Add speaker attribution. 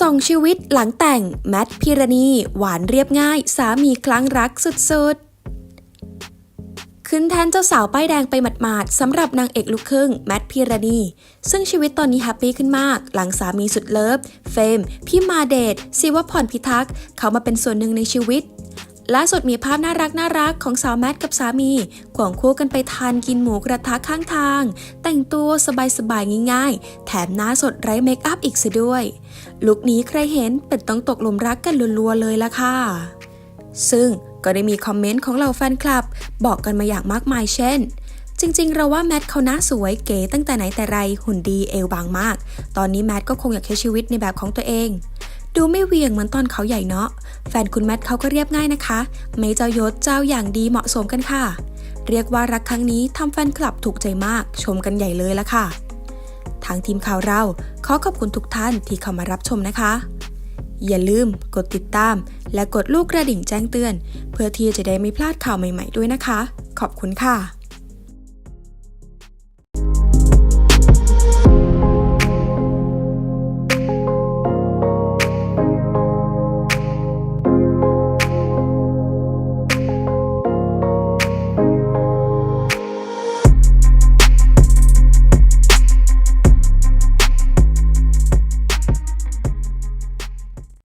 Speaker 1: ส่งชีวิตหลังแต่งแมทพิรณี หวานเรียบง่าย สามีคลั่งรักสุดๆ ขึ้นแทนเจ้าสาวป้ายแดงไปหมาดๆสำหรับนางเอกลูกครึ่งแมทพิรณี ซึ่งชีวิตตอนนี้แฮปปี้ขึ้นมาก หลังสามีสุดเลิฟ เฟมพี่มาเดชศิวพรพิทักษ์เขามาเป็นส่วนหนึ่งในชีวิต ล่าสุดมีภาพน่ารักน่ารักของสาวแมทกับสามีควงคู่กันไปทานกินหมูกระทะข้างทาง แต่งตัวสบายๆง่ายๆ แถมหน้าสดไร้เมคอัพอีกซะด้วย ลุคนี้ใครเห็นเป็นต้องตกหลุมรักกันรัวๆเลยละค่ะ ซึ่งก็ได้มีคอมเมนต์ของเหล่าแฟนคลับ บอกกันมาอย่างมากมายเช่น จริงๆ เราว่าแมทเขาหน้าสวยเก๋ตั้งแต่ไหนแต่ไรหุ่นดีเอวบางมาก ตอนนี้แมทก็คงอยากใช้ชีวิตในแบบของตัวเอง ดูไม่เวียงเหมือนตอนเขาใหญ่เนาะ แฟนคุณแมทเขาก็เรียบง่ายนะคะ ไม่เจ้ายศเจ้าอย่างดีเหมาะสมกันค่ะ เรียกว่ารักครั้งนี้ทำแฟนคลับถูกใจมาก ชมกันใหญ่เลยละค่ะ ทางทีมข่าวเราขอขอบคุณทุกท่านที่เข้ามารับชมนะคะ อย่าลืมกดติดตาม และกดลูกกระดิ่งแจ้งเตือน เพื่อที่จะได้ไม่พลาดข่าวใหม่ ๆ ด้วยนะคะ ขอบคุณค่ะ